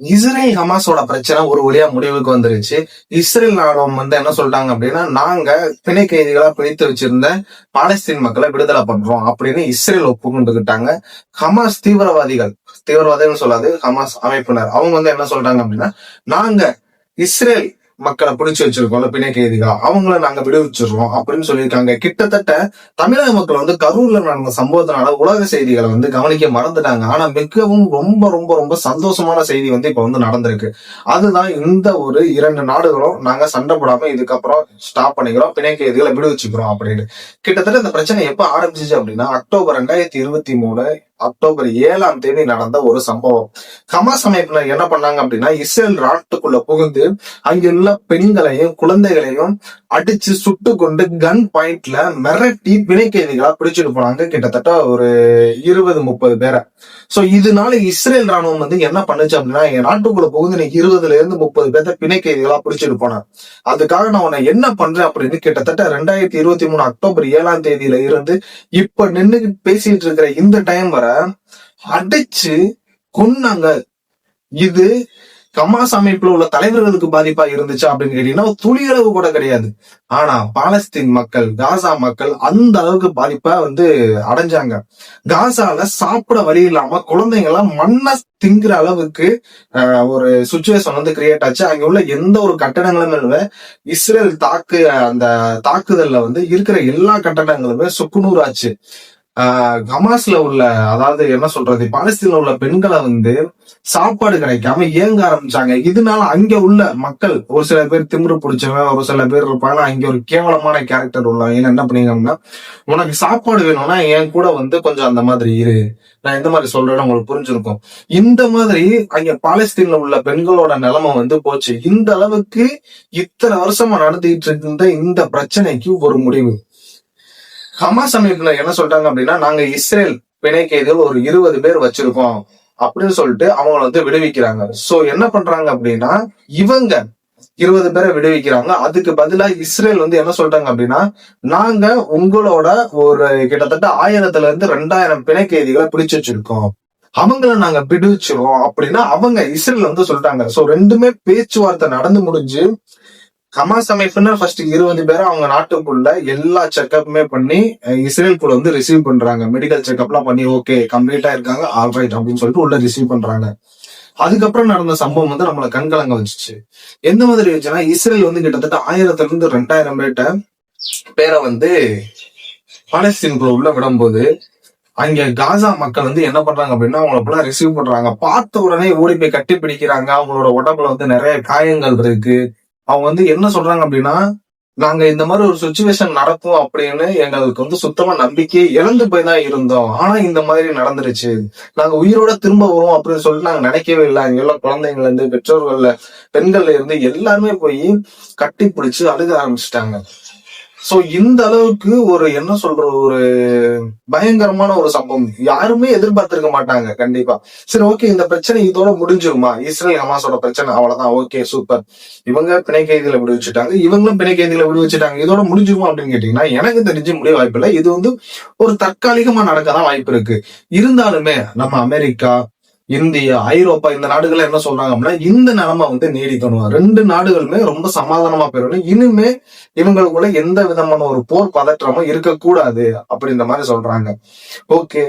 Israel ஹமாஸோட பிரச்சனை ஒரு வழியா முடிவுக்கு வந்துருச்சு. இஸ்ரேல் ராணுவம் வந்து என்ன சொல்லிட்டாங்க அப்படின்னா நாங்க பிணை கைதிகளா பிணைத்து வச்சிருந்த பாலஸ்தீன் மக்களை விடுதலை பண்றோம் அப்படின்னு இஸ்ரேல் ஒப்புக்கொண்டுகிட்டாங்க ஹமாஸ் தீவிரவாதிகள் தீவிரவாதிகள் சொல்லாது ஹமாஸ் அமைப்பினர். அவங்க வந்து என்ன சொல்றாங்க அப்படின்னா நாங்க இஸ்ரேல் மக்களை பிடிச்சு வச்சிருக்கோம்ல பிணை கைதிகளா. அவங்கள நாங்க விடுவிச்சிடுறோம் அப்படின்னு சொல்லியிருக்காங்க. கிட்டத்தட்ட தமிழக மக்கள் வந்து கரூர்ல நடந்த சம்பவத்தினால உலக செய்திகளை வந்து கவனிக்க மறந்துட்டாங்க. ஆனா மிகவும் ரொம்ப ரொம்ப ரொம்ப சந்தோஷமான செய்தி வந்து இப்ப வந்து நடந்திருக்கு. அதுதான் இந்த ஒரு இரண்டு நாடுகளும் நாங்க சண்டை போடாம இதுக்கப்புறம் ஸ்டாப் பண்ணிக்கிறோம் பிணை கைதிகளை விடுவிச்சுக்கிறோம் அப்படின்னு. கிட்டத்தட்ட இந்த பிரச்சனை எப்ப ஆரம்பிச்சிச்சு அப்படின்னா அக்டோபர் ரெண்டாயிரத்தி இருபத்தி மூணு அக்டோபர் ஏழாம் தேதி நடந்த ஒரு சம்பவம். ஹமாஸ் அமைப்பினர் என்ன பண்ணாங்க அப்படின்னா இஸ்ரேல் நாட்டுக்குள்ள புகுந்து அங்குள்ள பெண்களையும் குழந்தைகளையும் அடிச்சு சுட்டு கொண்டு கன் பாயிண்ட்ல மிரட்டி பிணை கைதிகளா பிடிச்சிட்டு போனாங்க. கிட்டத்தட்ட ஒரு இருபது முப்பது பேரை. சோ இதனால இஸ்ரேல் ராணுவம் வந்து என்ன பண்ணுச்சு அப்படின்னா என் நாட்டுக்குள்ள புகுந்து நீ இருபதுல இருந்து முப்பது பேர்த்த பிணை கைதிகளா பிடிச்சிட்டு போனேன் அதுக்காக நான் உன்னை என்ன பண்றேன் அப்படின்னு கிட்டத்தட்ட ரெண்டாயிரத்தி இருபத்தி மூணு அக்டோபர் ஏழாம் தேதியில இருந்து இப்ப நின்று பேசிட்டு இருக்கிற இந்த டைம் வர அடிச்சு கொன்னாங்க. இது கமாஸ் அமைப்புல உள்ள தலைவர்களுக்கு பாதிப்பா இருந்துச்சா அப்படின்னு கேட்டீங்கன்னா துளியளவு கூட கிடையாது. ஆனா பாலஸ்தீன் மக்கள் காசா மக்கள் அந்த அளவுக்கு பாதிப்பா வந்து அடைஞ்சாங்க. காசால சாப்பிட வழி இல்லாம குழந்தைங்க எல்லாம் மண்ணை திங்குற அளவுக்கு ஆஹ், ஒரு சுச்சுவேஷன் வந்து கிரியேட் ஆச்சு. அங்க உள்ள எந்த ஒரு கட்டடங்களுமே இல்லை. இஸ்ரேல் தாக்கு அந்த தாக்குதல்ல வந்து இருக்கிற எல்லா கட்டடங்களுமே சுக்குநூறாச்சு. ஹமாஸ்ல உள்ள அதாவது என்ன சொல்றது பாலஸ்தீன்ல உள்ள பெண்களை வந்து சாப்பாடு கிடைக்காம இயங்க ஆரம்பிச்சாங்க. இதனால அங்க உள்ள மக்கள் ஒரு சில பேர் திமிரு பிடிச்சவன் ஒரு சில பேர் இருப்பாங்க. அங்க ஒரு கேவலமான கேரக்டர் உள்ளவங்க என்ன பண்ணீங்கன்னா உனக்கு சாப்பாடு வேணும்னா என் கூட வந்து கொஞ்சம் அந்த மாதிரி இரு. நான் எந்த மாதிரி சொல்றேன்னு உங்களுக்கு புரிஞ்சிருக்கும். இந்த மாதிரி அங்க பாலஸ்தீன்ல உள்ள பெண்களோட நிலைமை வந்து போச்சு. இந்த அளவுக்கு இத்தனை வருஷமா நடத்திட்டு இருந்த இந்த பிரச்சனைக்கு ஒரு முடிவு. ஹமாஸ் அமைப்புல என்ன சொல்றாங்க அப்படின்னா நாங்க இஸ்ரேல் பிணை கைதிகள் ஒரு இருபது பேர் வச்சிருக்கோம் அப்படின்னு சொல்லிட்டு அவங்கள வந்து விடுவிக்கிறாங்க. சோ என்ன பண்றாங்க அப்படின்னா இவங்க இருபது பேரை விடுவிக்கிறாங்க. அதுக்கு பதிலா இஸ்ரேல் வந்து என்ன சொல்றாங்க அப்படின்னா நாங்க உங்களோட ஒரு கிட்டத்தட்ட ஆயிரத்துல இருந்து ரெண்டாயிரம் பிணை கைதிகளை பிடிச்சு வச்சிருக்கோம். அவங்கள நாங்க பிடிச்சிருவோம் அப்படின்னா அவங்க இஸ்ரேல் வந்து சொல்லிட்டாங்க. சோ ரெண்டுமே பேச்சுவார்த்தை நடந்து முடிஞ்சு ஹமாஸ் அமைப்புன்னா ஃபர்ஸ்ட் இருபது பேர் அவங்க நாட்டுக்குள்ள எல்லா செக்கப்புமே பண்ணி இஸ்ரேல் கூட வந்து ரிசீவ் பண்றாங்க. மெடிக்கல் செக்அப்லாம் பண்ணி ஓகே கம்ப்ளீட்டா இருக்காங்க ஆல்ரைட் அப்படின்னு சொல்லிட்டு உள்ள ரிசீவ் பண்றாங்க. அதுக்கப்புறம் நடந்த சம்பவம் வந்து நம்மளை கண்கலங்க வச்சுச்சு. எந்த மாதிரி வச்சுன்னா இஸ்ரேல் வந்து கிட்டத்தட்ட ஆயிரத்துல இருந்து ரெண்டாயிரம் பேர்ட்ட பேரை வந்து பாலஸ்தீன் குழுவுல விடும்போது அங்க காசா மக்கள் வந்து என்ன பண்றாங்க அப்படின்னா அவங்கள ஃபுல்லா ரிசீவ் பண்றாங்க. பார்த்த உடனே ஓடி போய் கட்டி பிடிக்கிறாங்க. அவங்களோட உடம்புல வந்து நிறைய காயங்கள் இருக்கு. அவங்க வந்து என்ன சொல்றாங்க அப்படின்னா நாங்க இந்த மாதிரி ஒரு சுச்சுவேஷன் நடக்கும் அப்படின்னு எங்களுக்கு வந்து சுத்தமா நம்பிக்கை இழந்து போய் தான் இருந்தோம். ஆனா இந்த மாதிரி நடந்துருச்சு. நாங்க உயிரோட திரும்ப வரும் அப்படின்னு சொல்லிட்டு நாங்க நினைக்கவே இல்லை. அங்க உள்ள குழந்தைங்கள்ல இருந்து பெற்றோர்கள்ல பெண்கள்ல இருந்து எல்லாருமே போய் கட்டி பிடிச்சு அழுக ஆரம்பிச்சிட்டாங்க. சோ இந்த அளவுக்கு ஒரு என்ன சொல்ற ஒரு பயங்கரமான ஒரு சம்பவம். யாருமே எதிர்பார்த்திருக்க மாட்டாங்க கண்டிப்பா. சரி ஓகே இந்த பிரச்சனை இதோட முடிஞ்சிருமா? இஸ்ரேல் ஹமாஸோட பிரச்சனை அவ்வளவுதான். Okay super. இவங்க பிணை கைதிகளை விடுவிச்சுட்டாங்க. இவங்களும் பிணை கைதிகளை விடுவிச்சுட்டாங்க. இதோட முடிஞ்சிருமா அப்படின்னு கேட்டீங்கன்னா எனக்கு தெரிஞ்சு முடிய வாய்ப்பு இல்லை இது வந்து ஒரு தற்காலிகமா நடக்க தான் வாய்ப்பு இருக்கு. இருந்தாலுமே நம்ம அமெரிக்கா இந்தியா ஐரோப்பா இந்த நாடுகள் என்ன சொல்றாங்க அப்படின்னா இந்த நிலைமை வந்து நீடிக்கணும். ரெண்டு நாடுகளுமே ரொம்ப சமாதானமா போயிடணும். இனிமே இவங்களுக்குள்ள எந்த விதமான ஒரு போர் பதற்றமும் இருக்கக்கூடாது அப்படின்ற மாதிரி சொல்றாங்க. ஓகே.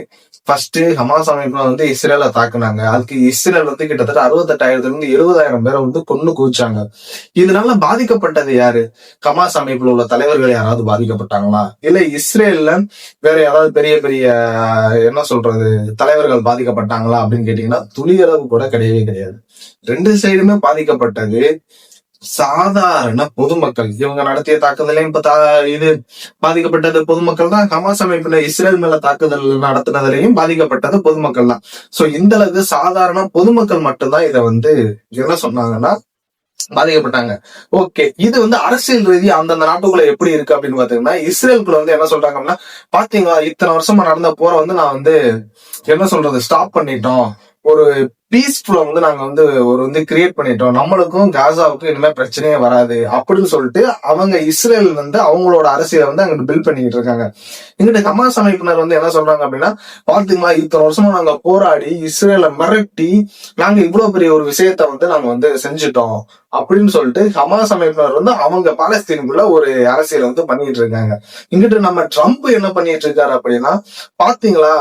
ஃபர்ஸ்ட் ஹமாஸ் அமைப்பு வந்து இஸ்ரேலை தாக்குனாங்க. அதுக்கு இஸ்ரேல் வந்து கிட்டத்தட்ட அறுபத்தெட்டாயிரத்துல இருந்து எழுபதாயிரம் பேரை வந்து கொண்டு குவிச்சாங்க. இதனால பாதிக்கப்பட்டது யாரு? ஹமாஸ் அமைப்புல உள்ள தலைவர்கள் யாராவது பாதிக்கப்பட்டாங்களா? இல்ல இஸ்ரேல்ல வேற யாராவது பெரிய பெரிய என்ன சொல்றது தலைவர்கள் பாதிக்கப்பட்டாங்களா அப்படின்னு பாத்தீங்கன்னா துளியளவு கூட கிடையவே கிடையாது. ரெண்டு சைடுமே பாதிக்கப்பட்டது. சாதாரண பொதுமக்கள். இவங்க நடத்திய தாக்குதலையும் இப்ப தா- இது பாதிக்கப்பட்டது பொதுமக்கள் தான். ஹமாஸ் அமைப்பின இஸ்ரேல் மேல தாக்குதல் நடத்தினதுலையும் பாதிக்கப்பட்டது பொதுமக்கள் தான். சோ இந்த அளவுக்கு சாதாரண பொதுமக்கள் மட்டும்தான் இதை வந்து என்ன சொன்னாங்கன்னா பாதிக்கப்பட்டாங்க. ஓகே இது வந்து அரசியல் ரீதியா அந்தந்த நாட்டுக்குள்ள எப்படி இருக்கு அப்படின்னு பாத்தீங்கன்னா இஸ்ரேலுக்குள்ள வந்து என்ன சொல்றாங்க அப்படின்னா பாத்தீங்களா இத்தனை வருஷமா நடந்த போற வந்து நான் வந்து என்ன சொல்றது ஸ்டாப் பண்ணிட்டோம். ஒரு பீஸ்ஃபுல்லா வந்து நாங்க வந்து ஒரு வந்து கிரியேட் பண்ணிட்டோம். நம்மளுக்கும் காசாவுக்கும் இனிமே பிரச்சனையே வராது அப்படின்னு சொல்லிட்டு அவங்க இஸ்ரேல் வந்து அவங்களோட அரசியலை வந்து அங்கிட்டு பில்ட் பண்ணிட்டு இருக்காங்க. இங்கிட்ட ஹமாஸ் அமைப்பினர் வந்து என்ன சொல்றாங்க அப்படின்னா பாத்தீங்களா இத்தனை வருஷமா நாங்க போராடி இஸ்ரேல மிரட்டி நாங்க இவ்வளவு பெரிய ஒரு விஷயத்த வந்து நாங்க வந்து செஞ்சுட்டோம் அப்படின்னு சொல்லிட்டு ஹமாஸ் அமைப்பினர் வந்து அவங்க பாலஸ்தீனுக்குள்ள ஒரு அரசியலை வந்து பண்ணிட்டு இருக்காங்க. இங்கிட்டு நம்ம ட்ரம்ப் என்ன பண்ணிட்டு இருக்காரு அப்படின்னா பாத்தீங்களா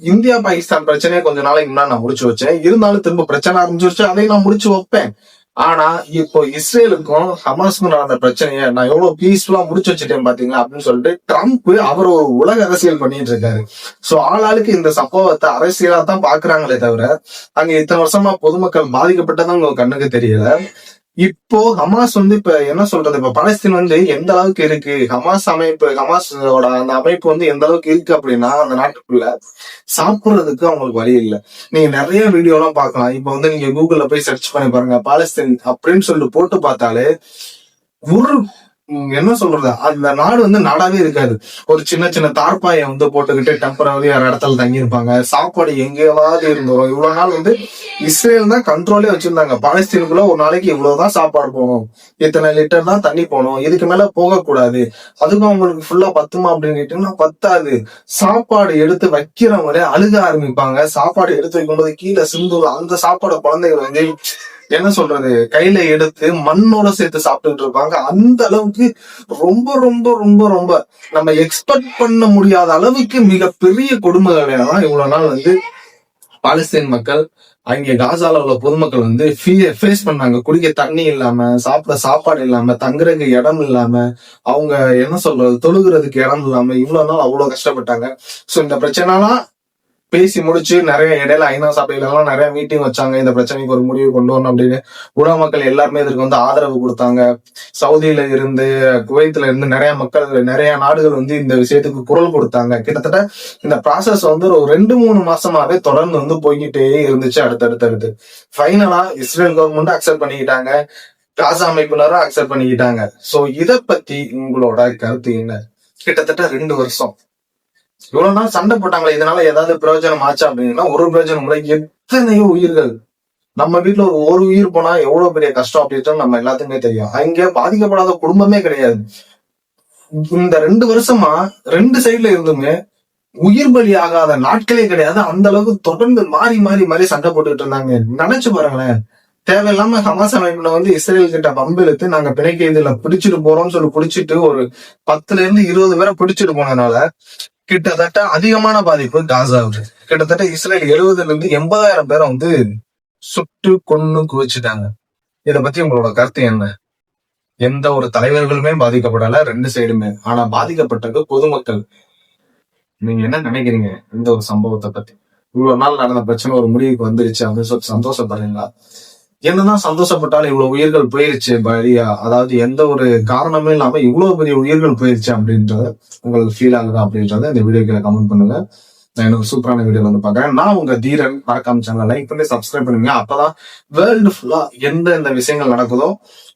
இந்தியா பாகிஸ்தான் பிரச்சனையை கொஞ்ச நாளைக்கு முன்னாடி நான் முடிச்சு வச்சேன். இருந்தாலும் திரும்ப பிரச்சனை ஆரம்பிச்சிருச்சு அதை நான் முடிச்சு வைப்பேன். ஆனா இப்போ இஸ்ரேலுக்கும் ஹமாஸ்க்கும் நடந்த பிரச்சனையை நான் எவ்வளவு பீஸ்ஃபுல்லா முடிச்சு வச்சுட்டேன் பாத்தீங்களா அப்படின்னு சொல்லிட்டு ட்ரம்ப் அவர் ஒரு உலக அரசியல் பண்ணிட்டு இருக்காரு. சோ ஆளாளுக்கு இந்த சம்பவத்தை அரசியலா தான் பாக்குறாங்களே தவிர அங்க இத்தனை வருஷமா பொதுமக்கள் பாதிக்கப்பட்டதான் உங்க கண்ணுக்கு தெரியல. இப்போ ஹமாஸ் வந்து இப்ப என்ன சொல்றது? இப்ப பலஸ்தீன் வந்து எந்த அளவுக்கு இருக்கு? ஹமாஸ் அமைப்பு ஹமாஸோட அந்த அமைப்பு வந்து எந்த அளவுக்கு இருக்கு அப்படின்னா அந்த நாட்டுக்குள்ள சாப்பிடுறதுக்கு அவங்களுக்கு வழி இல்லை. நீங்க நிறைய வீடியோ எல்லாம் பாக்கலாம் இப்ப வந்து நீங்க கூகுள்ல போய் சர்ச் பண்ணி பாருங்க. பாலஸ்தீன் அப்படின்னு சொல்லிட்டு போட்டு பார்த்தாலே ஒரு என்ன சொல்றது? அந்த நாடு வந்து நாடாவே இருக்காது. ஒரு சின்ன சின்ன தார்பாயை வந்து போட்டுக்கிட்டு டெம்பரவரி ஒரு இடத்துல தங்கி இருப்பாங்க சாப்பாடு எங்கேயாவது இருந்தோம் இவ்வளவு நாள் வந்து இஸ்ரேல் தான் கண்ட்ரோலே வச்சிருந்தாங்க. பாலஸ்தீனுக்குள்ள ஒரு நாளைக்கு இவ்வளவுதான் சாப்பாடு போகணும். இத்தனை லிட்டர் தான் தண்ணி போகணும். இதுக்கு மேல போகக்கூடாது. அதுக்கும் அவங்களுக்கு ஃபுல்லா பத்துமா அப்படின்னு கேட்டீங்கன்னா பத்தாது. சாப்பாடு எடுத்து வைக்கிறவங்களே அழுக ஆரம்பிப்பாங்க. சாப்பாடு எடுத்து வைக்கும்போது கீழே சிந்து அந்த சாப்பாடு குழந்தைகள் வந்து என்ன சொல்றது? கையில எடுத்து மண்ணோட சேர்த்து சாப்பிட்டுட்டு இருப்பாங்க. அந்த அளவுக்கு ரொம்ப ரொம்ப ரொம்ப ரொம்ப நம்ம எக்ஸ்பெக்ட் பண்ண முடியாத அளவுக்கு மிக பெரிய கொடுமைகளை தான் இவ்வளவு நாள் வந்து பாலஸ்தீன் மக்கள் அங்கே காசால உள்ள பொதுமக்கள் வந்து ஃபேஸ் பண்ணாங்க. குடிக்க தண்ணி இல்லாம சாப்பிட சாப்பாடு இல்லாம தங்குறதுக்கு இடம் இல்லாம அவங்க என்ன சொல்றது தொழுகிறதுக்கு இடம் இல்லாம இவ்வளவு நாள் அவ்வளவு கஷ்டப்பட்டாங்க. சோ இந்த பிரச்சனைலாம் பேசி முடிச்சு நிறைய இடையில ஐநா சபையில எல்லாம் நிறைய மீட்டிங் வச்சாங்க. இந்த பிரச்சனைக்கு ஒரு முடிவு கொண்டு வரணும் அப்படின்னு உலக மக்கள் எல்லாருமே இதற்கு வந்து ஆதரவு கொடுத்தாங்க. சவுதியில இருந்து குவைத்துல இருந்து நிறைய மக்கள் நிறைய நாடுகள் வந்து இந்த விஷயத்துக்கு குரல் கொடுத்தாங்க. கிட்டத்தட்ட இந்த ப்ராசஸ் வந்து ஒரு ரெண்டு மூணு மாசமாவே தொடர்ந்து வந்து போய்கிட்டே இருந்துச்சு அடுத்தடுத்து அடுத்து ஃபைனலா இஸ்ரேல் கவர்மெண்ட் அக்செப்ட் பண்ணிக்கிட்டாங்க. காசா அமைப்பினரும் அக்செப்ட் பண்ணிக்கிட்டாங்க. சோ இத பத்தி உங்களோட கருத்து என்ன? கிட்டத்தட்ட ரெண்டு வருஷம். இவ்வளவு நாள் சண்டை போட்டாங்களே இதனால ஏதாவது பிரயோஜனம் ஆச்சா அப்படின்னா ஒரு பிரயோஜனம் இல்லை. எத்தனையோ உயிர்கள் நம்ம வீட்டுல ஒரு ஒரு உயிர் போனா எவ்வளவு பெரிய கஷ்டம் அப்படின்னு நம்ம எல்லாத்துக்குமே தெரியும். அங்க பாதிக்கப்படாத குடும்பமே கிடையாது. இந்த ரெண்டு வருஷமா ரெண்டு சைடுல இருந்துமே உயிர் பலி ஆகாத நாட்களே கிடையாது. அந்த அளவுக்கு தொடர்ந்து மாறி மாறி மாறி சண்டை போட்டுக்கிட்டு இருந்தாங்க. நினைச்சு பாருங்களேன். தேவையில்லாம ஹமாஸ் அமைப்புல வந்து இஸ்ரேல் கிட்ட பம்பெழுத்து நாங்க பிணைக்க இதுல பிடிச்சிட்டு போறோம்னு சொல்லி பிடிச்சிட்டு ஒரு பத்துல இருந்து இருபது பேரை பிடிச்சிட்டு போனதுனால கிட்டத்தட்ட அதிகமான பாதிப்பு காசாவுக்கு. கிட்டத்தட்ட இஸ்ரேல் எழுபதுல இருந்து எண்பதாயிரம் பேரை வந்து சுட்டு கொன்னு குவிச்சுட்டாங்க. இத பத்தி உங்களோட கருத்து என்ன? எந்த ஒரு தலைவர்களுமே பாதிக்கப்படல ரெண்டு சைடுமே. ஆனா பாதிக்கப்பட்டது பொதுமக்கள் நீங்க என்ன நினைக்கிறீங்க இந்த ஒரு சம்பவத்தை பத்தி? இவ்வளவு நாள் நடந்த பிரச்சனை ஒரு முடிவுக்கு வந்துருச்சு அப்படின்னு சொல்லி சந்தோஷப்படுறீங்களா? என்னதான் சந்தோஷப்பட்டாலும் இவ்வளவு உயிர்கள் போயிருச்சு பலியா? அதாவது எந்த ஒரு காரணமே இல்லாம இவ்வளவு பெரிய உயிர்கள் போயிருச்சு அப்படின்றத உங்களுக்கு ஃபீல் ஆகுதா அப்படின்றத இந்த வீடியோக்கு கமெண்ட் பண்ணுங்க. நான் எனக்கு சூப்பரான வீடியோ வந்து பாக்குறேன் நான் உங்க தீரன். மறக்காம சேனல் லைக் பண்ணி சப்ஸ்கிரைப் பண்ணுங்க. அப்பதான் வேர்ல்டு ஃபுல்லா எந்த எந்த விஷயங்கள் நடக்குதோ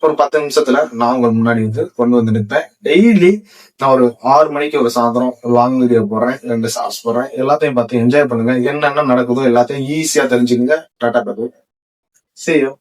ஒரு பத்து நிமிஷத்துல நான் உங்க முன்னாடி வந்து கொண்டு வந்து நிற்பேன். டெய்லி நான் ஒரு ஆறு மணிக்கு ஒரு சாயந்தரம் லாங் வீடியோ போடுறேன் ரெண்டு ஷார்ட்ஸ் போடுறேன். எல்லாத்தையும் பார்த்து என்ஜாய் பண்ணுங்க. என்னென்ன நடக்குதோ எல்லாத்தையும் ஈஸியா தெரிஞ்சுக்கங்க. டாட்டா பாபு See you.